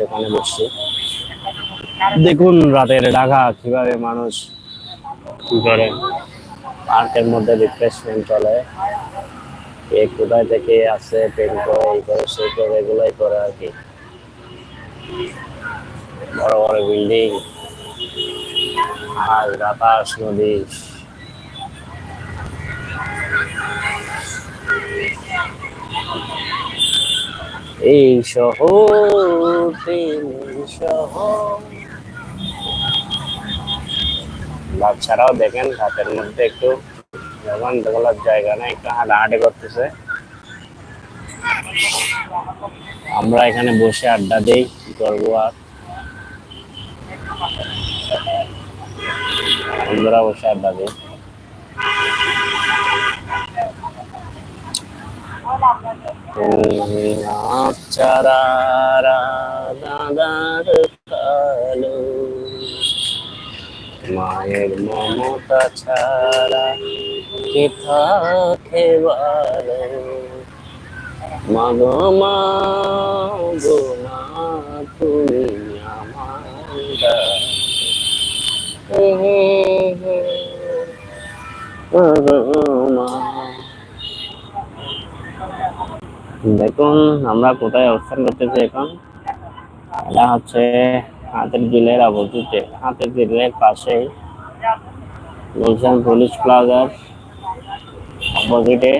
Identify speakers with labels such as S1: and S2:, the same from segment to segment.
S1: সেখানে বসছি। দেখুন রাতের ঢাকা কীভাবে মানুষ কি করে? পার্কের মধ্যে রিফ্রেশমেন্ট চলে। কে কোথায় থেকে আসে পেন করে এই করে সেই করে এগুলোই করে আর কি। বড় বড় বিল্ডিং আর বাতাস নদী। এই শহর। শহর বাচ্চারাও দেখেন হাতের মধ্যে একটু যখন দোলার জায়গা না, একটু হাঁটাহাঁটি করতেছে। আমরা এখানে বসে আড্ডা দিই, কি করব আর? বন্ধুরা বসে আড্ডা দিই। চারা দাদার কালো মায়ের মমতা ছাড়া কে থাকে ভালো মাগো মা গো মা তুমি আমার মা দেখুন, আমরা কোথায় অবস্থান করতেছি এখন? এটা হচ্ছে হাতের গিলের অবস্থিতে। হাতের গিলের পাশেই গুলশান পুলিশ প্লাজার অপোজিটে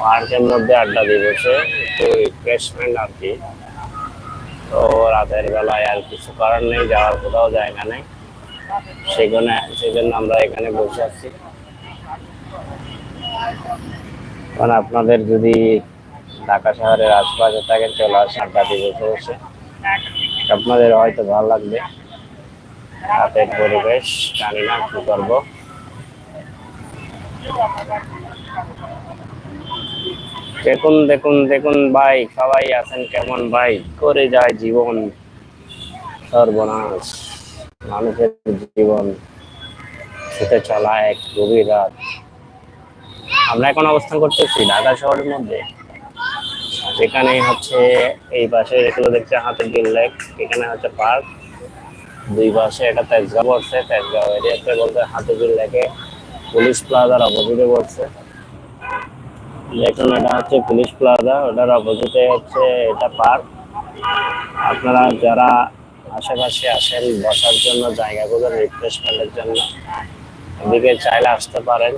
S1: পার্কের মধ্যে আড্ডা দিয়ে বসে একটু রিফ্রেশমেন্ট আর কি। তো রাতের বেলায় আর কিছু করার নেই, যাওয়ার কোথাও জায়গা নেই। সেখানে সেই জন্য আমরা এখানে বসে আছি। কারণ আপনাদের যদি ঢাকা শহরের আশপাশে থাকেন, চলে আসেন, আড্ডা দিয়ে বসে বসে। আপনাদের হয়তো ভালো লাগবে। রাতের পরিবেশ, জানি না কি করব। দেখুন দেখুন দেখুন, ভাই, সবাই আছেন কেমন? ভাই, করে যায় জীবন। সর্বনাশ। মানুষের জীবন ছুটে চলা এক গভীর রাত। আমরা এখন অবস্থান করতেছি ঢাকা শহরের মধ্যে। এখানে হচ্ছে এই পাশে যেগুলো দেখছে হাতের গিল লেক এখানে হচ্ছে পার্ক। দুই পাশে এটা তেজগাঁও পড়ছে তেজগাঁও এরিয়াতে বলতে হাতের গিল লেকে পুলিশ প্লাজার অপোজিটে পড়ছে দেখুন এটা হচ্ছে পুলিশ প্লাজা, ওটার অপোজিটে হচ্ছে এটা পার্ক। আপনারা যারা আশেপাশে আসেন, বসার জন্য, জায়গাগুলো রিফ্রেশমেন্টের জন্য, এদিকে চাইলে আসতে পারেন।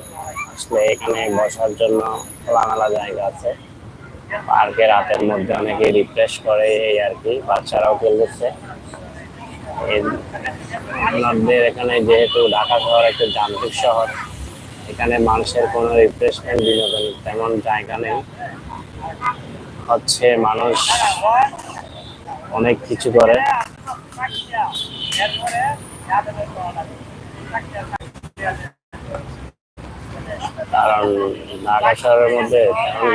S1: আসলে এখানে বসার জন্য খোলামেলা জায়গা আছে। পার্কে রাতের মধ্যে অনেকে রিফ্রেশ করে এই আর কি, বাচ্চারাও খেলতেছে। আপনাদের এখানে যেহেতু ঢাকা শহর একটা যান্ত্রিক শহর, এখানে মানুষের কোনো রিফ্রেশমেন্ট বিনোদন তেমন জায়গা নেই। হচ্ছে মানুষ অনেক কিছু করে। কারণ ঢাকা শহরের মধ্যে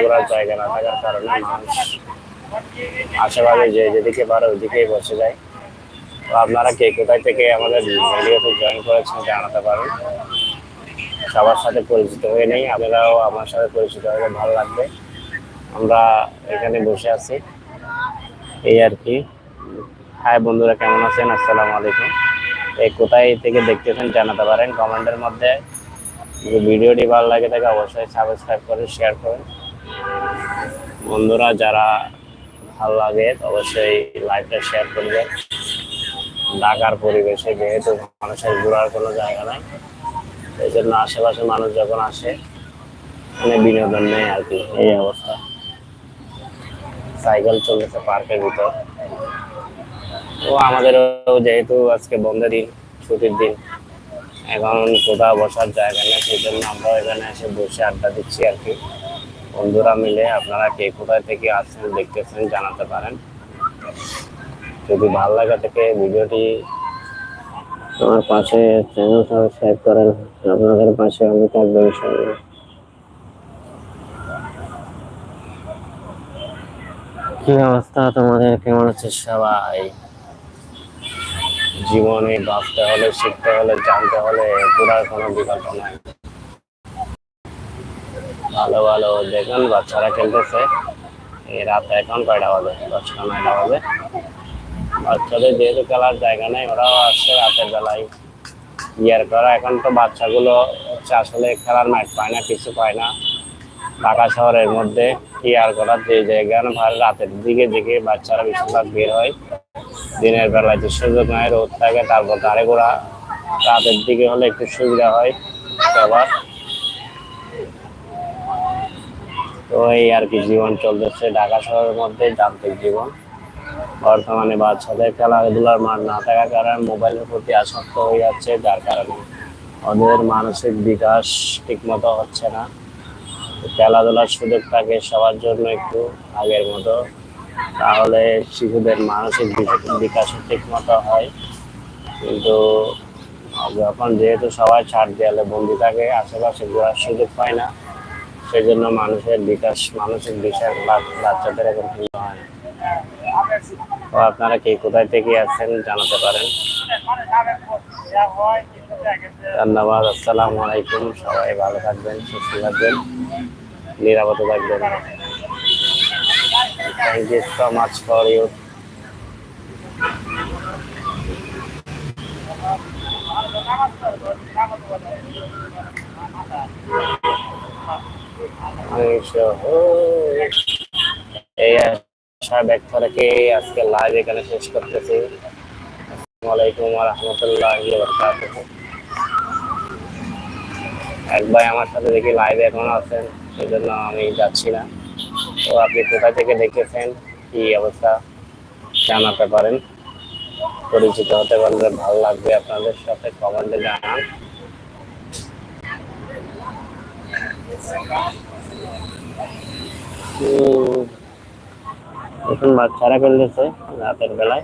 S1: ঘোরার জায়গা না থাকার কারণে মানুষ আশেপাশে যে যেদিকে পারে ওইদিকেই বসে যায়। তো আপনারা কে কোথায় থেকে আমাদের জয়েন করেছেন জানাতে পারেন। সবার সাথে পরিচিত হয়ে নেই, আপনারাও আমার সাথে পরিচিত হলে ভালো লাগবে। আমরা এখানে বসে আছি। এই আর কি। হাই বন্ধুরা, কেমন আছেন? আসসালামু আলাইকুম। এই কোথায় থেকে দেখতেছেন জানাতে পারেন। কমেন্টের মধ্যে ভিডিওটি ভালো লাগে থাকে অবশ্যই সাবস্ক্রাইব করে শেয়ার করেন বন্ধুরা, যারা ভালো লাগে, অবশ্যই লাইভটা শেয়ার করবেন ঢাকার পরিবেশে যেহেতু মানুষের ঘোরার কোনো জায়গা নাই, এই জন্য আশেপাশে মানুষ যখন আসে মানে বিনোদন নেই আর কি, এই অবস্থা। সাইকেল চলতেছে পার্কের ভিতর। তো আমাদেরও যেহেতু আজকে বন্ধের দিন, ছুটির দিন এখন কোথাও বসার জায়গা নেই সেই জন্য আমরা এখানে এসে বসে আড্ডা দিচ্ছি আর কি। বন্ধুরা মিলে আপনারা কে কোথায় থেকে আসছেন, দেখতেছেন, জানাতে পারেন। যদি ভালো লাগা থেকে ভিডিওটি আমার পাশে চ্যানেল সাবস্ক্রাইব করেন, আপনাদের পাশে আমি থাকব ইনশাআল্লাহ। কি অবস্থা তোমাদের? কেমন আছে সবাই? জীবনে বাঁচতে হলে, শিখতে হলে, জানতে হলে পুরার কোনো বিকল্প নাই। ভালো ভালো দেখুন, বাচ্চারা খেলতেছে। এই রাতে এখন কয়টা বাজে? দশটা, নয়টা বাজে। বাচ্চাদের যেহেতু খেলার জায়গা নেই, ওরাও আসছে রাতের বেলায়। ইয়ার করা, এখন তো বাচ্চাগুলো হচ্ছে আসলে খেলার মাঠ পায় না, কিছু পায় না। ঢাকা শহরের মধ্যে ইয়ার করার যে জায়গা রাতের দিকে দিকে বাচ্চারা বেশিরভাগ বের হয়। দিনের বেলায় যে সুযোগ নয় রোদ থাকে, তারপর গাড়ি ঘোড়া রাতের দিকে হলে একটু সুবিধা হয় সবার। তো এই আর কি জীবন চলতেছে, ঢাকা শহরের মধ্যে যান্ত্রিক জীবন। বর্তমানে বাচ্চাদের খেলাধুলার মাঠ না থাকার কারণে মোবাইলের প্রতি আসক্ত হয়ে যাচ্ছে, যার কারণে ওদের মানসিক বিকাশ ঠিকমতো হচ্ছে না। খেলাধুলার সুযোগ থাকে সবার জন্য একটু আগের মতো। তাহলে শিশুদের মানসিক বিক- বিকাশও ঠিক মতো হয়। কিন্তু যখন যেহেতু সবাই ছাড় দেয়ালে বন্দি থাকে, আশেপাশে ঘোরার সুযোগ পায় না সেই জন্য মানুষের বিকাশ মানসিক বিষয় বা- বাচ্চাদের এখন কিন্তু হয় না। তো আপনারা কে কোথায় থেকে আছেন জানাতে পারেন। ধন্যবাদ, আসসালামু আলাইকুম, সবাই ভালো থাকবেন, সুস্থ থাকবেন, নিরাপদে থাকবেন। ফর ইউ এই আশা ব্যক্ত রেখে আজকে লাইভ এখানে শেষ করতেছি। এক ভাই আমার সাথে দেখি লাইভে এখন আছেন সেই জন্য আমি যাচ্ছি না। তো আপনি কোথা থেকে দেখেছেন? কি অবস্থা? জানাতে পারেন। পরিচিত হতে পারলে ভালো লাগবে আপনাদের সাথে কমেন্টে জানান। এখন বাচ্চারা খেলতেছে রাতের বেলায়।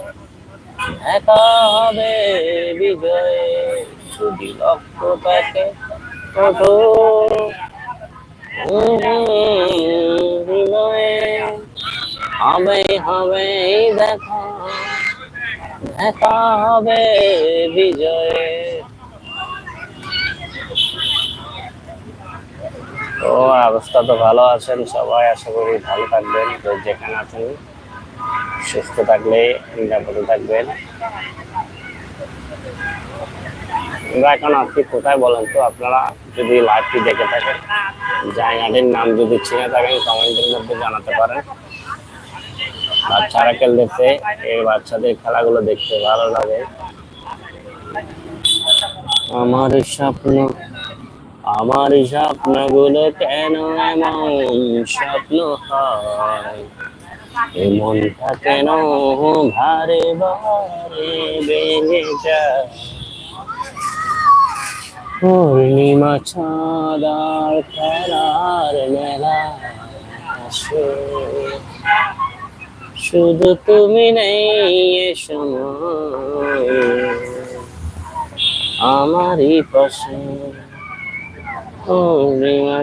S1: দেখা হবে বিজয়ে। যদি লক্ষ্য তাকে ওঠো হৃদয়ে হবে হবে, দেখা। দেখা হবে বিজয়ে। তো অবস্থা তো ভালো আছেন সবাই, আশা করি ভালো থাকবেন। তো যেখানে আছেন সুস্থ থাকলে, নিরাপদে থাকবেন। আমরা এখন আপনি কোথায় বলেন তো, আপনারা যদি লাইভটি দেখে থাকেন জায়গাটির নাম যদি চিনে থাকেন, কমেন্টের মধ্যে জানাতে পারেন। বাচ্চারা খেলতেছে, এই বাচ্চাদের খেলাগুলো দেখতে ভালো লাগে। আমার স্বপ্ন, আমার স্বপ্নগুলো কেন এমন স্বপ্ন হয়? মনটা কেন ভারে পূর্ণিমা চাঁদার খেলার মেলা শুধু তুমি নেই আমারই পাশে পূর্ণিমা